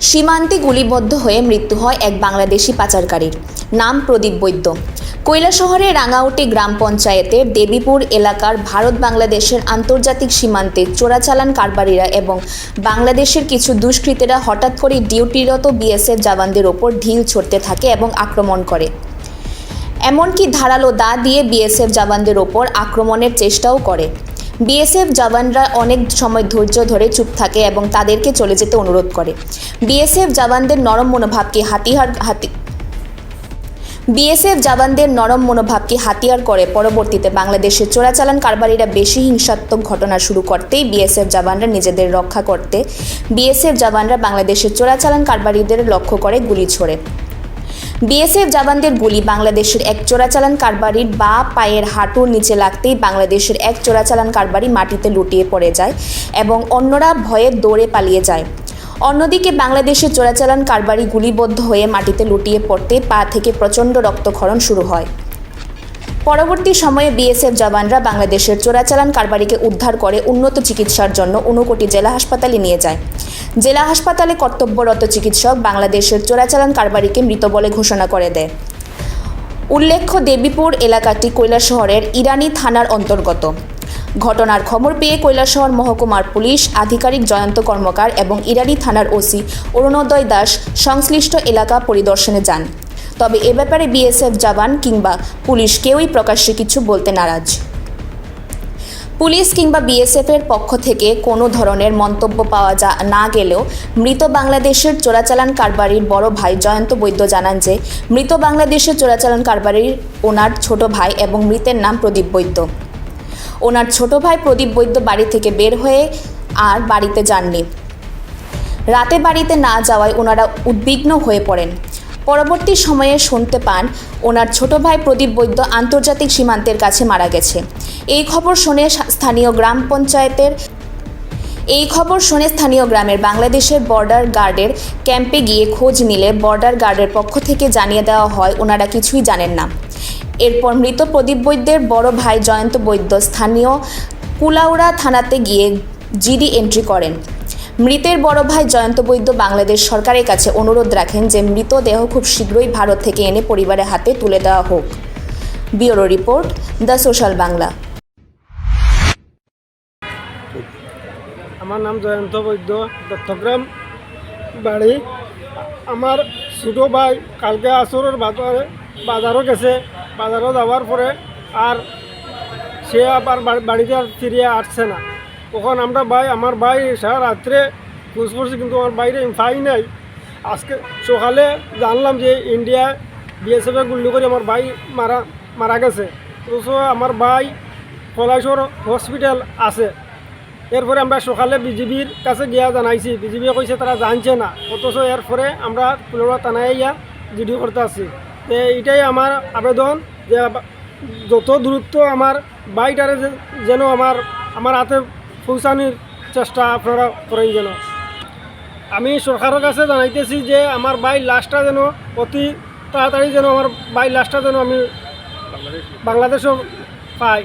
সীমান্তে গুলিবদ্ধ হয়ে মৃত্যু হয় এক বাংলাদেশি পাচারকারীর। নাম প্রদীপ বৈদ্য। কৈলাসহরের রাঙাউটি গ্রাম পঞ্চায়েতের দেবীপুর এলাকার ভারত বাংলাদেশের আন্তর্জাতিক সীমান্তে চোরাচালান কারবারিরা এবং বাংলাদেশের কিছু দুষ্কৃতীরা হঠাৎ করে ডিউটিরত বিএসএফ জওয়ানদের ওপর ঢিল ছড়তে থাকে এবং আক্রমণ করে। এমনকি ধারালো দা দিয়ে বিএসএফ জওয়ানদের ওপর আক্রমণের চেষ্টাও করে। বিএসএফ জওয়ানরা অনেক সময় ধৈর্য ধরে চুপ থাকে এবং তাদেরকে চলে যেতে অনুরোধ করে। বিএসএফ জওয়ানদের নরম মনোভাবকে হাতিয়ার, হাতি, বিএসএফ জওয়ানদের নরম মনোভাবকে হাতিয়ার করে পরবর্তীতে বাংলাদেশের চোরাচালান কারবারিরা বেশি হিংসাত্মক ঘটনা শুরু করতেই বিএসএফ জওয়ানরা নিজেদের রক্ষা করতে, বিএসএফ জওয়ানরা বাংলাদেশের চোরাচালান কারবারিদের লক্ষ্য করে গুলি ছোড়ে। বিএসএফ জওয়ানদের গুলি বাংলাদেশের এক চোরাচালান কারবারির বা পায়ের হাঁটুর নিচে লাগতেই বাংলাদেশের এক চোরাচালান কারবারি মাটিতে লুটিয়ে পড়ে যায় এবং অন্যরা ভয়ে দৌড়ে পালিয়ে যায়। অন্যদিকে বাংলাদেশের চোরাচালান কারবারি গুলিবদ্ধ হয়ে মাটিতে লুটিয়ে পড়তে পা থেকে প্রচণ্ড রক্তক্ষরণ শুরু হয়। পরবর্তী সময়ে বিএসএফ জওয়ানরা বাংলাদেশের চোরাচালান কারবারিকে উদ্ধার করে উন্নত চিকিৎসার জন্য ঊনকোটি জেলা হাসপাতালে নিয়ে যায়। জেলা হাসপাতালে কর্তব্যরত চিকিৎসক বাংলাদেশের চোরাচালান কারবারিকে মৃত বলে ঘোষণা করে দেয়। উল্লেখ্য, দেবীপুর এলাকাটি কৈলাসহরের ইরানি থানার অন্তর্গত। ঘটনার খবর পেয়ে কৈলাসহর মহকুমার পুলিশ, আধিকারিক জয়ন্ত কর্মকার এবং ইরানি থানার ওসি অরুণোদয় দাস সংশ্লিষ্ট এলাকা পরিদর্শনে যান। তবে এ ব্যাপারে বিএসএফ জওয়ান কিংবা পুলিশ কেউই প্রকাশ্যে কিছু বলতে নারাজ। পুলিশ কিংবা বিএসএফ এর পক্ষ থেকে কোনো ধরনের মন্তব্য পাওয়া যা না গেলেও মৃত বাংলাদেশের চোরাচালান কারবারির বড় ভাই জয়ন্ত বৈদ্য জানান যে, মৃত বাংলাদেশের চোরাচালান কারবারির ওনার ছোট ভাই এবং মৃতের নাম প্রদীপ বৈদ্য। ওনার ছোট ভাই প্রদীপ বৈদ্য বাড়ি থেকে বের হয়ে আর বাড়িতে যাননি। রাতে বাড়িতে না যাওয়ায় ওনারা উদ্বিগ্ন হয়ে পড়েন। পরবর্তী সময়ে শুনতে পান, ওনার ছোট ভাই প্রদীপ বৈদ্য আন্তর্জাতিক সীমান্তের কাছে মারা গেছে। এই খবর শুনে স্থানীয় গ্রাম পঞ্চায়েতের এই খবর শুনে স্থানীয় গ্রামের বাংলাদেশের বর্ডার গার্ডের ক্যাম্পে গিয়ে খোঁজ নিলে বর্ডার গার্ডের পক্ষ থেকে জানিয়ে দেওয়া হয়, ওনারা কিছুই জানেন না। এরপর মৃত প্রদীপ বৈদ্যের বড় ভাই জয়ন্ত বৈদ্য স্থানীয় কুলাউড়া থানাতে গিয়ে জিডি এন্ট্রি করেন। মৃতের বড় ভাই জয়ন্ত বৈদ্য বাংলাদেশ সরকারের কাছে অনুরোধ রাখেন যে মৃতদেহ খুব শীঘ্রই ভারত থেকে এনে পরিবারের হাতে তুলে দেওয়া হোক। Bureau report the social Bangla. আমার নাম জয়ন্ত বৈদ্য, দত্তগ্রাম বাড়ি। আমার ছোটো ভাই কালকে আসরের বাজারে বাজারও গেছে। বাজারও যাওয়ার পরে আর সে আবার বাড়িতে আর ফিরিয়ে আসছে না। তখন আমরা ভাই আমার ভাই সারা রাত্রে খোঁজ করছি, কিন্তু আমার বাইরে পাই নাই। আজকে সকালে জানলাম যে ইন্ডিয়া বিএসএফে গুলি করে আমার ভাই মারা মারা গেছে। অথচ আমার ভাই কলাইশ্বর হসপিটাল আছে। এরপরে আমরা সকালে বিজিবির কাছে গিয়া জানাইছি। বিজিবি কইছে তারা জানছে না। অথচ এরপরে আমরা পুনরা টানাই ইয়া জিডি করতে আছি। তো এটাই আমার আবেদন যে যত দূরত্ব আমার বাইকটারে যে- যেন আমার আমার হাতে পৌঁছানোর চেষ্টা আপনারা করেন যেন। আমি সরকারের কাছে জানাইতেছি যে আমার বাই লাশটা যেন অতি তাড়াতাড়ি যেন আমার বাই লাশটা যেন আমি বাংলাদেশও পাই।